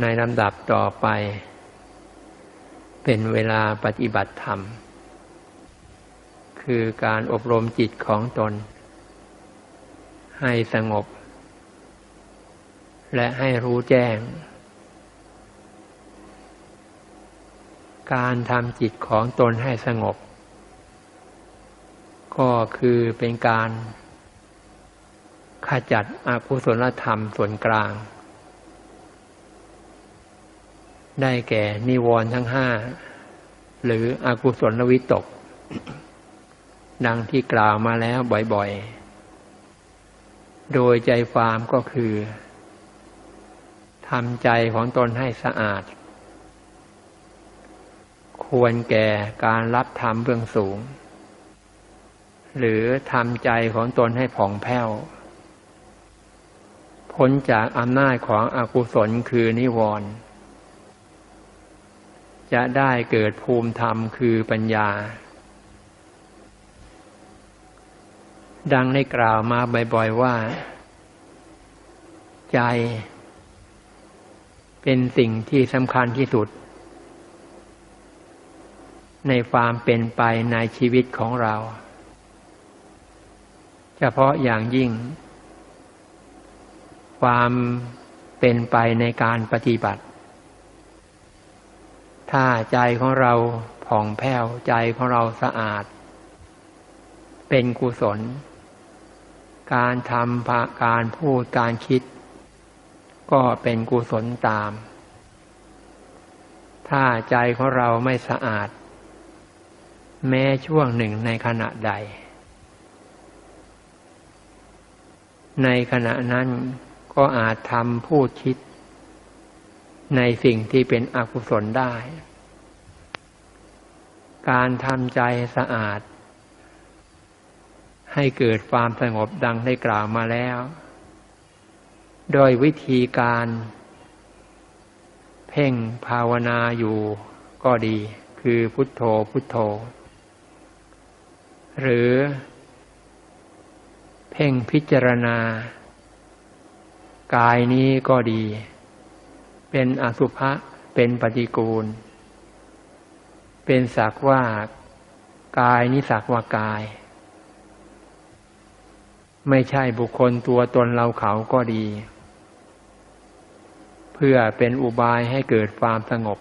ในลำดับต่อไป เป็นเวลาปฏิบัติธรรม คือการอบรมจิตของตน ให้สงบ และให้รู้แจ้ง การทำจิตของตนให้สงบ ก็คือเป็นการขจัดอกุศลธรรมส่วนกลาง ได้แก่นิวรณ์ทั้งห้าหรืออกุศลวิตก ดังที่กล่าวมาแล้วบ่อยๆ โดยใจความก็คือทำใจของตนให้สะอาด ควรแก่การรับธรรมเบื้องสูง หรือทำใจของตนให้ผ่องแผ้ว พ้นจากอำนาจของอกุศลคือนิวรณ์ จะได้เกิดภูมิธรรมคือปัญญา ดังได้กล่าวมาบ่อยๆว่า ใจ เป็นสิ่งที่สำคัญที่สุด ในความเป็นไปในชีวิตของเรา เฉพาะอย่างยิ่ง ความเป็นไปในการปฏิบัติ ถ้าใจของเราผ่องแผ้วใจของเราสะอาด เป็นกุศล การทำการพูดการคิด ก็เป็นกุศลตาม ถ้าใจของเราไม่สะอาด แม้ช่วงหนึ่งในขณะใด ในขณะนั้นก็อาจทำพูดคิด ในสิ่งที่เป็นอกุศลได้ การทำใจสะอาด ให้เกิดความสงบดังได้กล่าวมาแล้ว โดยวิธีการ เพ่งภาวนาอยู่ก็ดี คือพุทโธพุทโธ หรือ เพ่งพิจารณากายนี้ก็ดี เป็นอสุภะเป็นปฏิกูล เป็นสักว่ากายนี้สักว่ากาย ไม่ใช่บุคคลตัวตนเราเขาก็ดี เพื่อเป็นอุบายให้เกิดความสงบ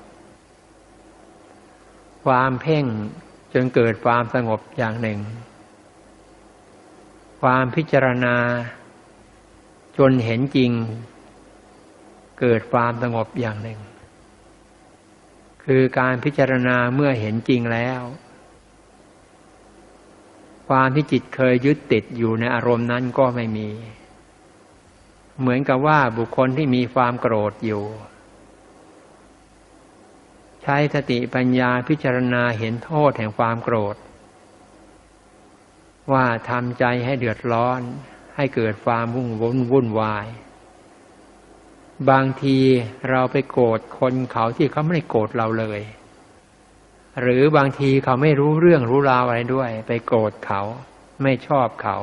ความเพ่งจนเกิดความสงบอย่างหนึ่ง ความพิจารณาจนเห็นจริง เกิดความสงบอย่างหนึ่ง คือการพิจารณาเมื่อเห็นจริงแล้ว ความที่จิตเคยยึดติดอยู่ในอารมณ์นั้นก็ไม่มี เหมือนกับว่าบุคคลที่มีความโกรธอยู่ ใช้สติปัญญาพิจารณาเห็นโทษแห่งความโกรธ ว่าทำใจให้เดือดร้อนให้เกิดความวุ่นวุ่นวุ่นวาย บางทีเราไปโกรธคนเขาที่เขาไม่ได้โกรธเราเลย หรือบางทีเขาไม่รู้เรื่องรู้ราวอะไรด้วย ไปโกรธเขาไม่ชอบเขา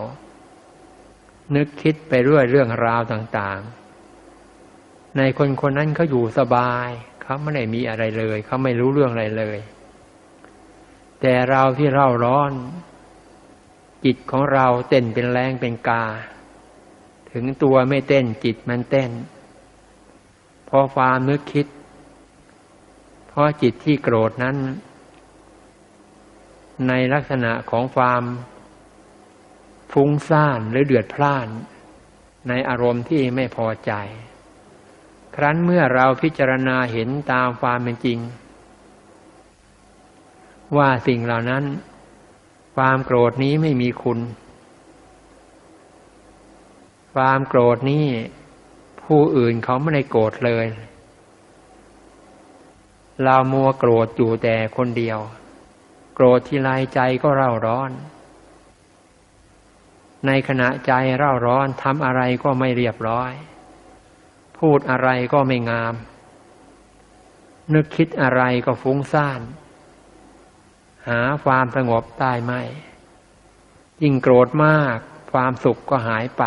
นึกคิดไปเรื่อยเรื่องราวต่างๆ ในคนคนนั้นเขาอยู่สบายเขาไม่ได้มีอะไรเลยเขาไม่รู้เรื่องอะไรเลย แต่เราที่เร่าร้อน จิตของเราเต้นเป็นแรงเป็นกา ถึงตัวไม่เต้นจิตมันเต้น พราะความนึกคิด เพราะจิตที่โกรธนั้น ในลักษณะของความฟุ้งซ่านหรือเดือดพล่าน ในอารมณ์ที่ไม่พอใจ ครั้นเมื่อเราพิจารณาเห็นตามความเป็นจริง ว่าสิ่งเหล่านั้น ความโกรธนี้ไม่มีคุณ ความโกรธนี้ ผู้อื่นเขาไม่ได้โกรธเลย เรามัวโกรธอยู่แต่คนเดียว โกรธทีไรใจก็เร่าร้อน ในขณะใจเร่าร้อนทำอะไรก็ไม่เรียบร้อย พูดอะไรก็ไม่งาม นึกคิดอะไรก็ฟุ้งซ่าน หาความสงบได้ไหมยิ่งโกรธมากความสุขก็หายไป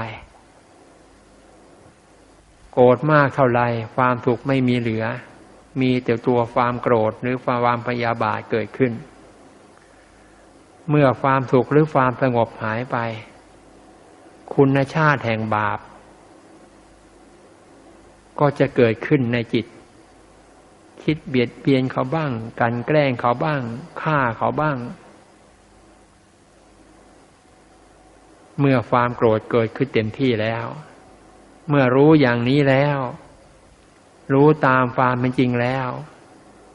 โกรธมากเท่าไรความสุขไม่มีเหลือ มีแต่ตัวความโกรธหรือความพยาบาทเกิดขึ้น เมื่อความสุขหรือความสงบหายไป คุณชาติแห่งบาป ก็จะเกิดขึ้นในจิต คิดเบียดเบียนเขาบ้าง กันแกล้งเขาบ้างฆ่าเขาบ้าง เมื่อความโกรธเกิดขึ้นเต็มที่แล้ว เมื่อรู้อย่างนี้แล้ว รู้ตามความเป็นจริงแล้ว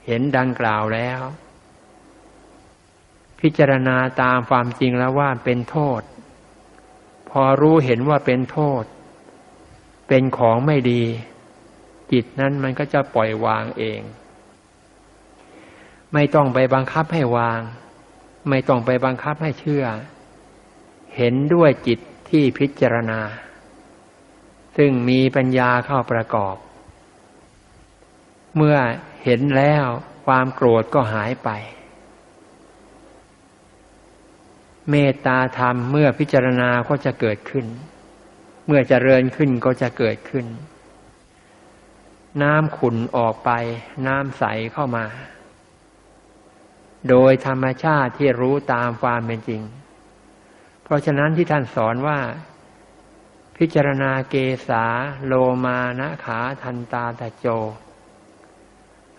เห็นดังกล่าวแล้ว พิจารณาตามความจริงแล้วว่าเป็นโทษ พอรู้เห็นว่าเป็นโทษ เป็นของไม่ดี จิตนั้นมันก็จะปล่อยวางเอง ไม่ต้องไปบังคับให้วาง ไม่ต้องไปบังคับให้เชื่อ เห็นด้วยจิตที่พิจารณา ซึ่งมีปัญญาเข้าประกอบ เมื่อเห็นแล้วความโกรธก็หายไป เมตตาธรรมเมื่อพิจารณาก็จะเกิดขึ้น เมื่อเจริญขึ้นก็จะเกิดขึ้น น้ำขุนออกไป น้ำใสเข้ามา โดยธรรมชาติที่รู้ตามความเป็นจริง เพราะฉะนั้นที่ท่านสอนว่า พิจารณาเกษาโลมานะขาทันตาตะโจ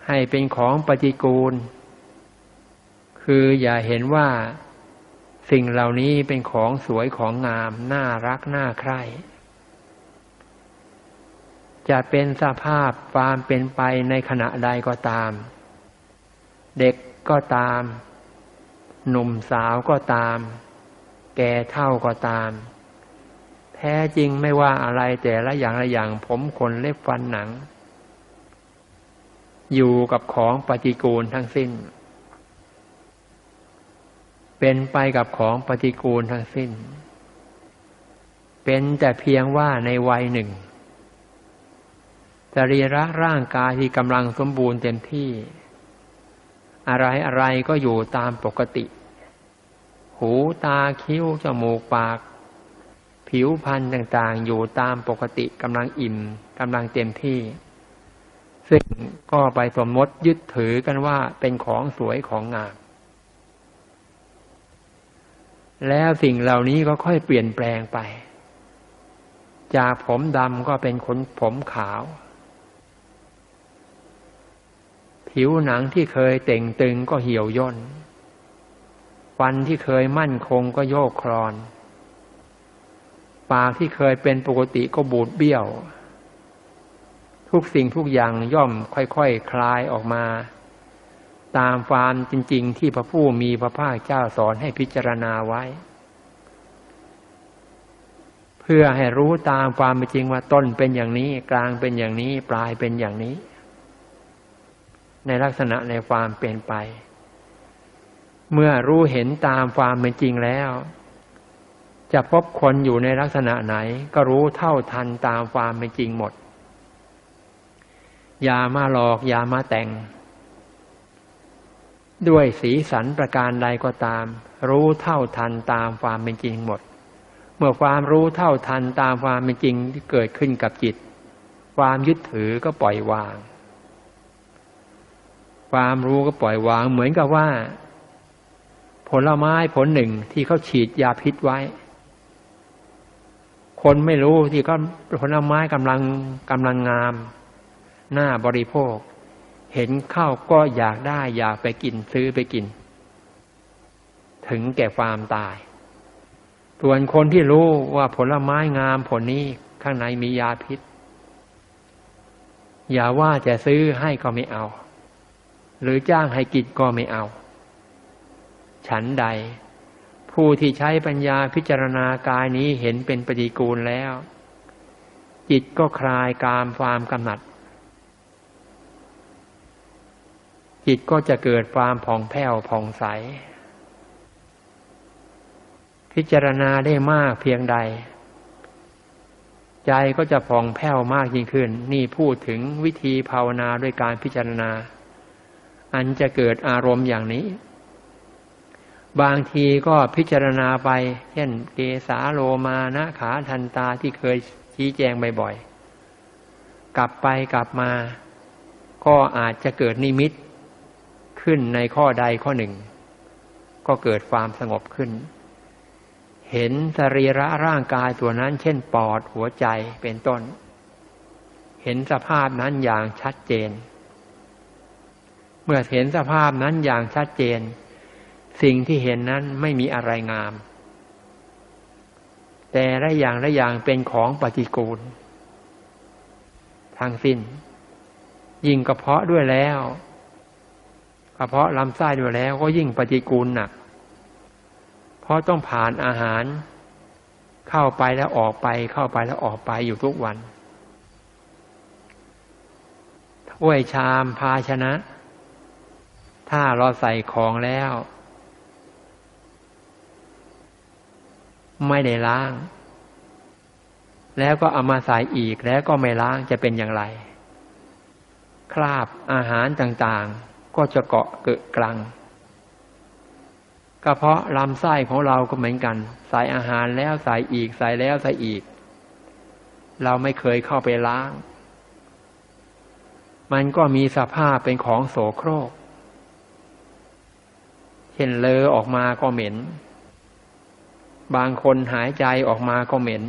ให้เป็นของปฏิกูล คืออย่าเห็นว่าสิ่งเหล่านี้เป็นของสวยของงาม น่ารัก น่าใคร่จะเป็นสภาพความเป็นไปในขณะใดก็ตาม เด็กก็ตาม หนุ่มสาวก็ตาม แก่เท่าก็ตาม แท้จริงไม่ว่าอะไรแต่ละอย่างละอย่างผมขนเล็บฟันหนัง อยู่กับของปฏิกูลทั้งสิ้น เป็นไปกับของปฏิกูลทั้งสิ้น เป็นแต่เพียงว่าในวัยหนึ่งสรีระร่างกายที่กำลังสมบูรณ์เต็มที่ อะไรอะไรก็อยู่ตามปกติ หูตาคิ้วจมูกปาก ผิวพรรณต่างๆ อยู่ตามปกติกำลังอิ่มกำลังเต็มที่ ซึ่งก็ไปสมมติยึดถือกันว่าเป็นของสวยของงาม แล้วสิ่งเหล่านี้ก็ค่อยเปลี่ยนแปลงไป จากผมดำก็เป็นขนผมขาว ผิวหนังที่เคยเต่งตึงก็เหี่ยวย่นฟันที่เคยมั่นคงก็โยกคลอน ปากที่เคยเป็นปกติก็บูดเบี้ยว ทุกสิ่งทุกอย่างย่อมค่อยๆคคลายออกมา ตามความจริง ๆ ที่พระผู้มีพระภาคเจ้าสอนให้พิจารณาไว้ เพื่อให้รู้ตามความเป็นจริงว่าต้นเป็นอย่างนี้ กลางเป็นอย่างนี้ปลายเป็นอย่างนี้ ในลักษณะในความเป็นไป เมื่อรู้เห็นตามความเป็นจริงแล้ว จะพบคนอยู่ในลักษณะไหน ก็รู้เท่าทันตามความเป็นจริงหมด อย่ามาหลอกอย่ามาแต่ง ด้วยสีสันประการใดก็ตาม รู้เท่าทันตามความเป็นจริงหมด เมื่อความรู้เท่าทันตามความเป็นจริงที่เกิดขึ้นกับจิต ความยึดถือก็ปล่อยวาง ความรู้ก็ปล่อยวางเหมือนกับว่า ผลไม้ผลหนึ่งที่เขาฉีดยาพิษไว้ คนไม่รู้ที่ก็ผลไม้กำลังกำลังงาม หน้าบริโภค เห็นข้าวก็อยากได้อยากไปกินซื้อไปกิน ถึงแก่ความตาย ส่วนคนที่รู้ว่าผลไม้งามผลนี้ข้างในมียาพิษ อย่าว่าจะซื้อให้ก็ไม่เอา หรือจ้างให้กินก็ไม่เอา ฉันใด ผู้ที่ใช้ปัญญาพิจารณากายนี้เห็นเป็นปฏิกูลแล้ว จิตก็คลายกามความกำหนัด จิตก็จะเกิดความผ่องแผ้วผ่องใส พิจารณาได้มากเพียงใด ใจก็จะผ่องแผ้วมากยิ่งขึ้น นี่พูดถึงวิธีภาวนาด้วยการพิจารณา อันจะเกิดอารมณ์อย่างนี้ บางทีก็พิจารณาไป เช่นเกสาโลมานะขาทันตาที่เคยชี้แจงบ่อยๆ กลับไปกลับมา ก็อาจจะเกิดนิมิตขึ้นในข้อใดข้อหนึ่ง ก็เกิดความสงบขึ้น เห็นสรีระร่างกายตัวนั้น เช่นปอดหัวใจเป็นต้น เห็นสภาพนั้นอย่างชัดเจน เมื่อเห็นสภาพนั้นอย่างชัดเจน สิ่งที่เห็นนั้นไม่มีอะไรงาม แต่ละอย่างละอย่างเป็นของปฏิกูล ทางสิ้น ยิ่งกระเพาะด้วยแล้วกระเพาะลำไส้ด้วยแล้วก็ยิ่งปฏิกูลหนัก เพราะต้องผ่านอาหาร เข้าไปแล้วออกไป เข้าไปแล้วออกไปอยู่ทุกวันถ้วยชามภาชนะ ถ้าเราใส่ของแล้ว ไม่ได้ล้าง แล้วก็เอามาใส่อีกแล้วก็ไม่ล้างจะเป็นอย่างไร คราบอาหารต่างๆ ก็จะเกาะเกิดกลังกระเพาะลำไส้ของเราก็เหมือนกัน ใส่อาหารแล้วใส่อีก ใส่แล้วใส่อีก เราไม่เคยเข้าไปล้าง มันก็มีสภาพเป็นของโสโครกเช่นเลอออกมาก็เหม็น บางคนหายใจออกมาก็เหม็น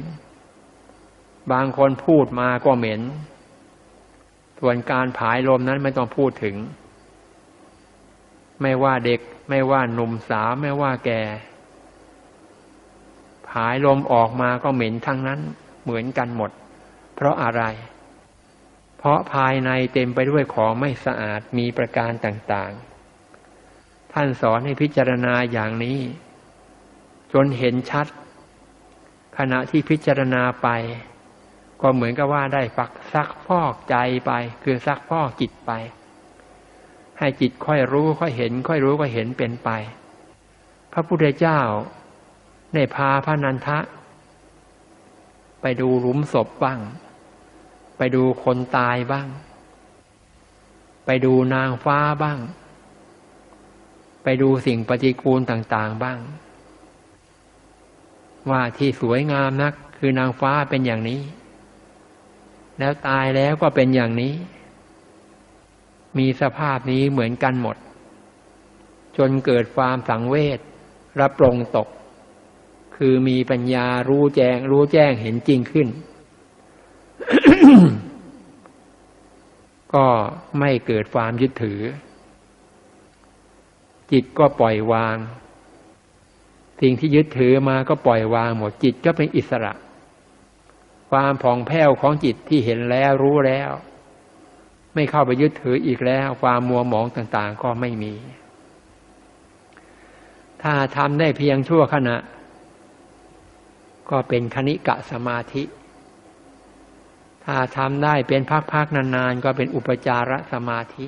บางคนพูดมาก็เหม็น ส่วนการผายลมนั้นไม่ต้องพูดถึง ไม่ว่าเด็ก ไม่ว่าหนุ่มสาวไม่ว่าแก่ ผายลมออกมาก็เหม็นทั้งนั้นเหมือนกันหมด เพราะอะไร เพราะภายในเต็มไปด้วยของไม่สะอาดมีประการต่าง ๆ ท่านสอนให้พิจารณาอย่างนี้ จนเห็นชัด ขณะที่พิจารณาไป ก็เหมือนกับว่าได้ฝักซักพอกใจไป คือซักพอกจิตไป ให้จิตค่อยรู้ค่อยเห็น ค่อยรู้ค่อยเห็นเป็นไป พระพุทธเจ้าได้พาพระนันทะ ไปดูหลุมศพบ้าง ไปดูคนตายบ้าง ไปดูนางฟ้าบ้าง ไปดูสิ่งปฏิกูลต่าง ๆ บ้าง ว่าที่สวยงามนัก คือนางฟ้าเป็นอย่างนี้ แล้วตายแล้วก็เป็นอย่างนี้ มีสภาพนี้เหมือนกันหมด จนเกิดความสังเวชรับปรงตก คือมีปัญญารู้แจ้ง รู้แจ้งเห็นจริงขึ้น ก็ไม่เกิดความยึดถือ จิตก็ปล่อยวาง สิ่งที่ยึดถือมาก็ปล่อยวางหมดจิตก็เป็นอิสระ ความผ่องแผ้วของจิตที่เห็นแล้วรู้แล้ว ไม่เข้าไปยึดถืออีกแล้ว ความมัวหมองต่างๆ ก็ไม่มี ถ้าทำได้เพียงชั่วขณะ ก็เป็นคณิกะสมาธิ ถ้าทำได้เป็นพักๆนานๆ ก็เป็นอุปจารสมาธิ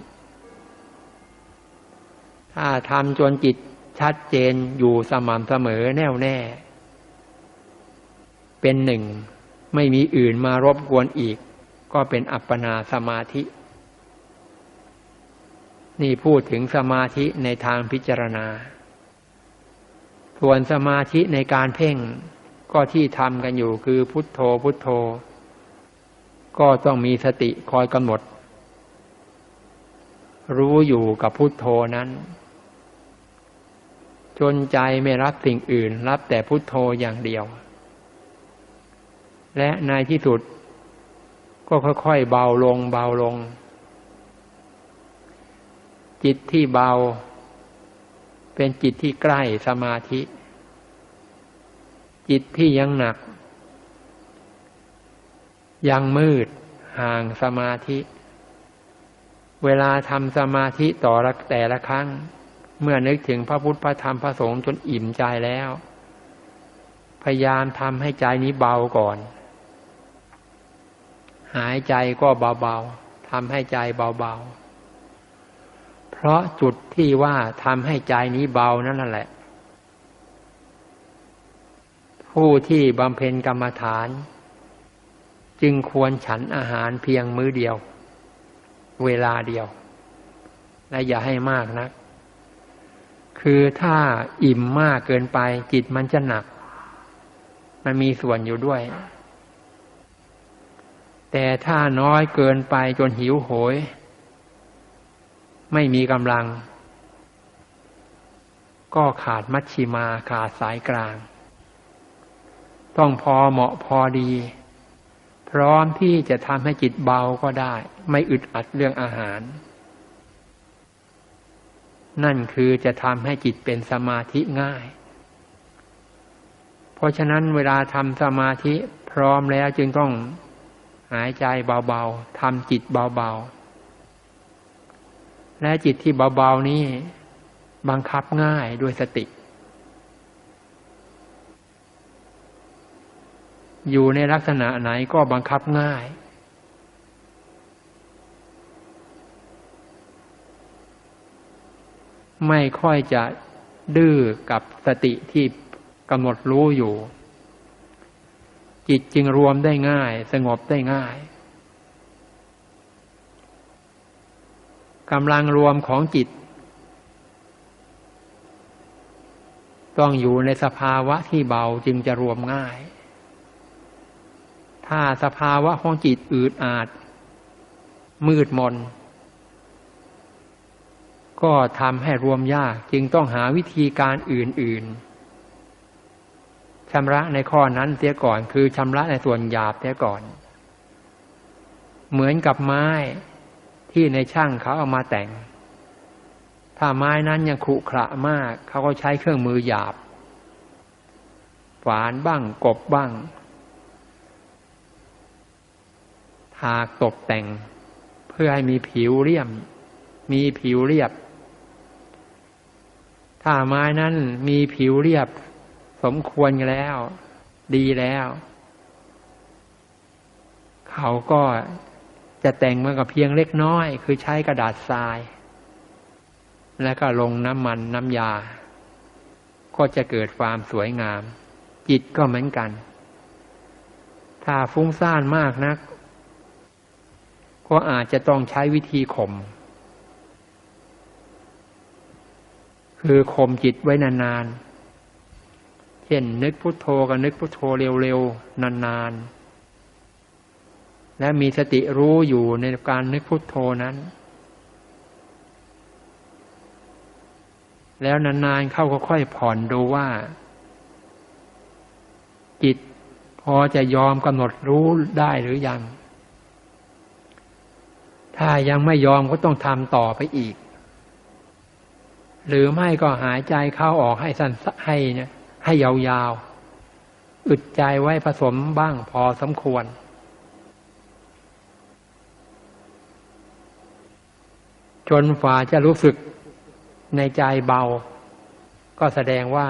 ถ้าทำจนจิต ชัดเจนอยู่สม่ำเสมอแน่วแน่ เป็นหนึ่ง ไม่มีอื่นมารบกวนอีก ก็เป็นอัปปนาสมาธิ นี่พูดถึงสมาธิในทางพิจารณา ส่วนสมาธิในการเพ่งก็ที่ทำกันอยู่คือพุทโธพุทโธ ก็ต้องมีสติคอยกำหนด รู้อยู่กับพุทโธนั้น จนใจไม่รับสิ่งอื่น รับแต่พุทโธอย่างเดียว และในที่สุด ก็ค่อยๆเบาลงเบาลง จิตที่เบา เป็นจิตที่ใกล้สมาธิ จิตที่ยังหนัก ยังมืดห่างสมาธิ เวลาทำสมาธิต่อแต่ละครั้ง เมื่อนึกถึงพระพุทธพระธรรมพระสงฆ์จนอิ่มใจแล้ว พยายามทำให้ใจนี้เบาก่อน หายใจก็เบาๆทำให้ใจเบาๆ เพราะจุดที่ว่าทำให้ใจนี้เบานั่นแหละ ผู้ที่บำเพ็ญกรรมฐาน จึงควรฉันอาหารเพียงมื้อเดียว เวลาเดียว และอย่าให้มากนะัก คือถ้าอิ่มมากเกินไป จิตมันจะหนัก มันมีส่วนอยู่ด้วย แต่ถ้าน้อยเกินไปจนหิวโหย ไม่มีกำลัง ก็ขาดมัชชิมาขาดสายกลาง ต้องพอเหมาะพอดี พร้อมที่จะทำให้จิตเบาก็ได้ ไม่อึดอัดเรื่องอาหาร นั่นคือจะทำให้จิตเป็นสมาธิง่าย เพราะฉะนั้นเวลาทำสมาธิพร้อมแล้วจึงต้องหายใจเบาๆทำจิตเบาๆ และจิตที่เบาๆนี้บังคับง่ายด้วยสติ อยู่ในลักษณะไหนก็บังคับง่าย ไม่ค่อยจะดื้อกับสติที่กำหนดรู้อยู่ จิตจึงรวมได้ง่าย สงบได้ง่ายกำลังรวมของจิต ต้องอยู่ในสภาวะที่เบาจึงจะรวมง่าย ถ้าสภาวะของจิตอืดอาด มืดมน ก็ทำให้รวมยากจึงต้องหาวิธีการอื่นๆชำระในข้อนั้นเสียก่อนคือชำระในส่วนหยาบเสียก่อน เหมือนกับไม้ที่ในช่างเขาเอามาแต่ง ถ้าไม้นั้นยังขรุขระมาก เขาก็ใช้เครื่องมือหยาบฝานบ้างกบบ้างทาตกแต่ง เพื่อให้มีผิวเรียบมีผิวเรียบ ถ้าไม้นั้นมีผิวเรียบสมควรแล้ว ดีแล้ว เขาก็จะแต่งมันกับเพียงเล็กน้อย คือใช้กระดาษทราย แล้วก็ลงน้ำมันน้ำยา ก็จะเกิดความสวยงาม จิตก็เหมือนกัน ถ้าฟุ้งซ่านมากนัก ก็อาจจะต้องใช้วิธีข่ม คือข่มจิตไว้นานๆ เช่นนึกพุทโธกับนึกพุทโธเร็วๆ นานๆ และมีสติรู้อยู่ในการนึกพุทโธนั้น แล้วนานๆ เข้าก็ค่อยผ่อนดูว่า จิตพอจะยอมกำหนดรู้ได้หรือยัง ถ้ายังไม่ยอมก็ต้องทำต่อไปอีก หรือไม่ก็หายใจเข้าออกให้สั้นให้เนี่ยให้ยาวๆ อึดใจไว้ผสมบ้างพอสมควร จนฝ่าจะรู้สึกในใจเบา ก็แสดงว่า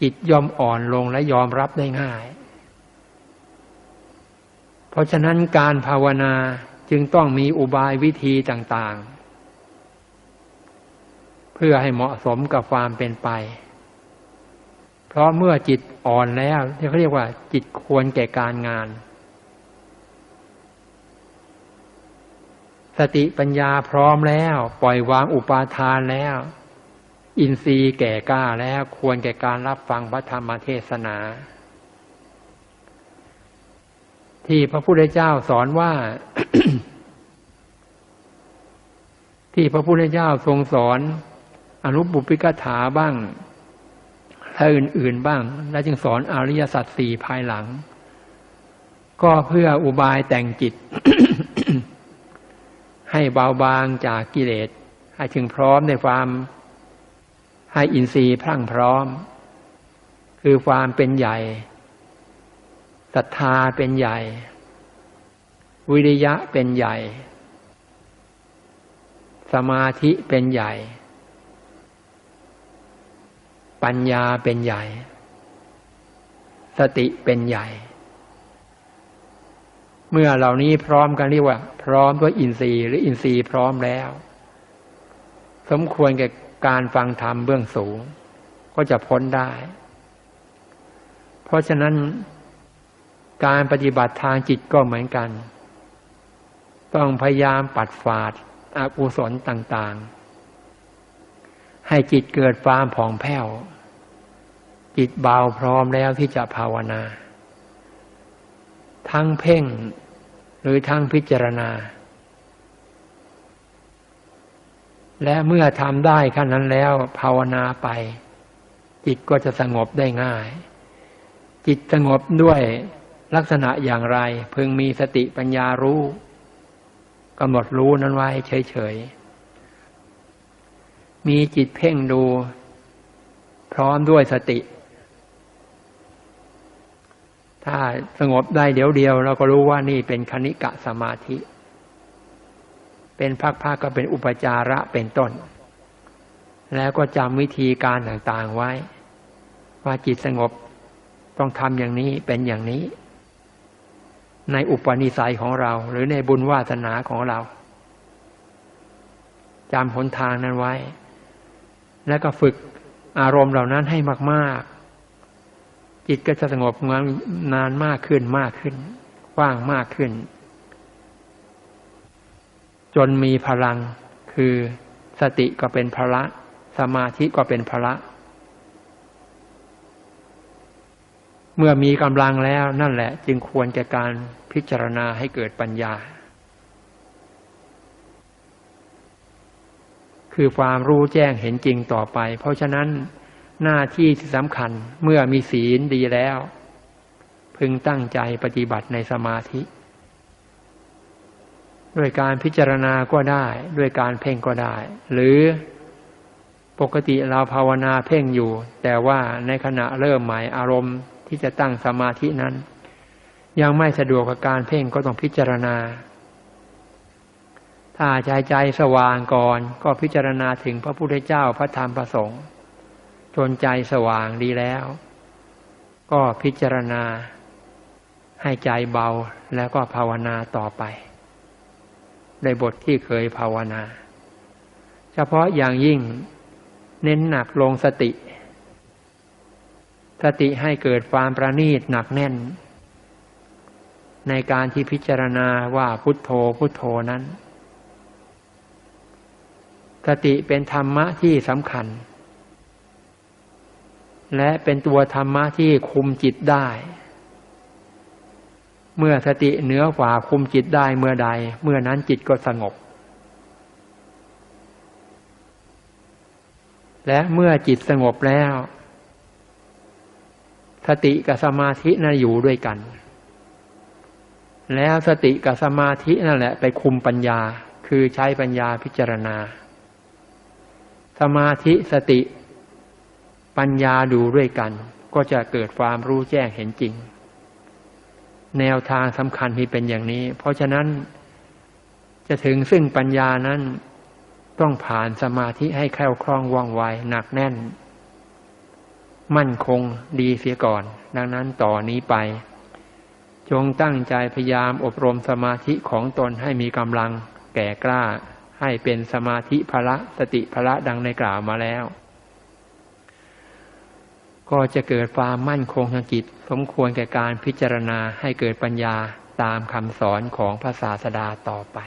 จิตยอมอ่อนลงและยอมรับได้ง่าย เพราะฉะนั้นการภาวนาจึงต้องมีอุบายวิธีต่างๆ พื่อให้เหมาะสมกับความเป็นไป เพราะเมื่อจิตอ่อนแล้วที่เขาเรียกว่า จิตควรแก่การงาน สติปัญญาพร้อมแล้ว ปล่อยวางอุปาทานแล้ว อินทรีย์แก่กล้าแล้วควรแก่การรับฟังพระธรรมเทศนา ที่พระพุทธเจ้าสอนว่าที่พระพุทธเจ้าทรงสอน อนุบุปิกถาบ้างและอื่นๆบ้าง และจึงสอนอริยสัจสี่ภายหลัง ก็เพื่ออุบายแต่งจิต ให้เบาบางจากกิเลส ให้ถึงพร้อมในความให้อินทรีย์พรั่งพร้อม คือความเป็นใหญ่ศรัทธาเป็นใหญ่ วิริยะเป็นใหญ่ สมาธิเป็นใหญ่ ปัญญาเป็นใหญ่ สติเป็นใหญ่ เมื่อเหล่านี้พร้อมกันเรียกว่า พร้อมด้วยอินทรีย์หรืออินทรีย์พร้อมแล้ว สมควรแก่การฟังธรรมเบื้องสูง ก็จะพ้นได้ เพราะฉะนั้นการปฏิบัติทางจิตก็เหมือนกัน ต้องพยายามปัดฝาดอกุศลต่าง ๆ ให้จิตเกิดความผ่องแผ้ว จิตเบาพร้อมแล้วที่จะภาวนา ทั้งเพ่งหรือทั้งพิจารณา และเมื่อทำได้ขั้นนั้นแล้วภาวนาไป จิตก็จะสงบได้ง่าย จิตสงบด้วยลักษณะอย่างไร พึงมีสติปัญญารู้กำหนดรู้นั้นไว้เฉยๆ มีจิตเพ่งดู พร้อมด้วยสติ ถ้าสงบได้เดี๋ยวเดียว เราก็รู้ว่านี่เป็นคณิกะสมาธิ เป็นภาคๆกก็เป็นอุปจาระเป็นต้น แล้วก็จำวิธีการต่างๆไว้ ว่าจิตสงบต้องทำอย่างนี้เป็นอย่างนี้ ในอุปนิสัยของเรา หรือในบุญวาสนาของเราจำหนทางนั้นไว้ แล้วก็ฝึกอารมณ์เหล่านั้นให้มากๆ จิตก็จะสงบงนานมากขึ้นมากขึ้นว่างมากขึ้น จนมีพลังคือสติก็เป็นพละ สมาธิก็เป็นพละ เมื่อมีกำลังแล้วนั่นแหละ จึงควรแก่การพิจารณาให้เกิดปัญญา คือความรู้แจ้งเห็นจริงต่อไป เพราะฉะนั้น หน้าที่ที่สำคัญเมื่อมีศีลดีแล้ว พึงตั้งใจปฏิบัติในสมาธิ ด้วยการพิจารณาก็ได้ ด้วยการเพ่งก็ได้ หรือปกติเราภาวนาเพ่งอยู่ แต่ว่าในขณะเริ่มหมายอารมณ์ที่จะตั้งสมาธินั้น ยังไม่สะดวกกับการเพ่งก็ต้องพิจารณา ถ้าใจใจสว่างก่อนก็พิจารณาถึงพระพุทธเจ้าพระธรรมพระสงฆ์ จนใจสว่างดีแล้ว ก็พิจารณา ให้ใจเบาแล้วก็ภาวนาต่อไป ในบทที่เคยภาวนา เฉพาะอย่างยิ่งเน้นหนักลงสติ สติให้เกิดความประณีตหนักแน่น ในการที่พิจารณาว่าพุทโธพุทโธนั้น สติเป็นธรรมะที่สำคัญ และเป็นตัวธรรมะที่คุมจิตได้ เมื่อสติเหนือกว่าคุมจิตได้เมื่อใด เมื่อนั้นจิตก็สงบ และเมื่อจิตสงบแล้ว สติกับสมาธินั่นอยู่ด้วยกัน แล้วสติกับสมาธินั่นแหละไปคุมปัญญาคือใช้ปัญญาพิจารณา สมาธิสติ ปัญญาดูด้วยกัน ก็จะเกิดความรู้แจ้งเห็นจริง แนวทางสำคัญที่เป็นอย่างนี้ เพราะฉะนั้น จะถึงซึ่งปัญญานั้นต้องผ่านสมาธิให้แคล่วคล่องว่องไวหนักแน่น มั่นคงดีเสียก่อน ดังนั้นต่อนนี้ไป จงตั้งใจพยายามอบรมสมาธิของตนให้มีกำลังแก่กล้าให้เป็นสมาธิพละสติพละดังในกล่าวมาแล้ว ก็จะเกิดความมั่นคงทางจิต สมควรแก่การพิจารณาให้เกิดปัญญาตามคำสอนของพระศาสดาต่อไป